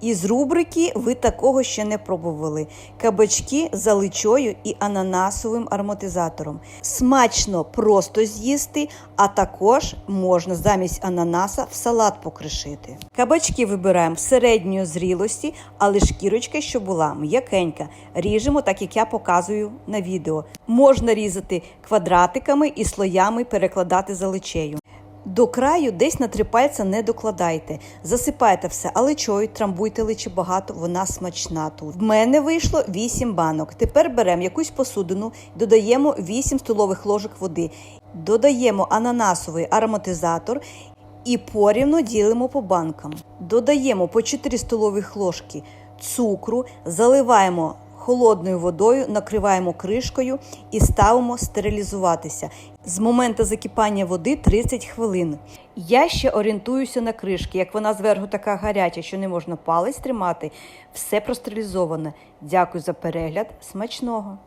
Із рубрики ви такого ще не пробували. Кабачки з аличою і ананасовим ароматизатором. Смачно просто з'їсти, а також можна замість ананаса в салат покришити. Кабачки вибираємо середньої зрілості, але шкірочка, що була м'якенька. Ріжемо так, як я показую на відео. Можна різати квадратиками і слоями перекладати за личею. До краю десь на три пальця не докладайте. Засипайте все алечою, трамбуйте личі багато, вона смачна тут. В мене вийшло 8 банок. Тепер беремо якусь посудину, додаємо 8 столових ложок води, додаємо ананасовий ароматизатор і порівно ділимо по банкам. Додаємо по 4 столових ложки цукру, заливаємо холодною водою, накриваємо кришкою і ставимо стерилізуватися. З моменту закипання води 30 хвилин. Я ще орієнтуюся на кришки. Як вона зверху така гаряча, що не можна палець тримати, все простерилізоване. Дякую за перегляд. Смачного!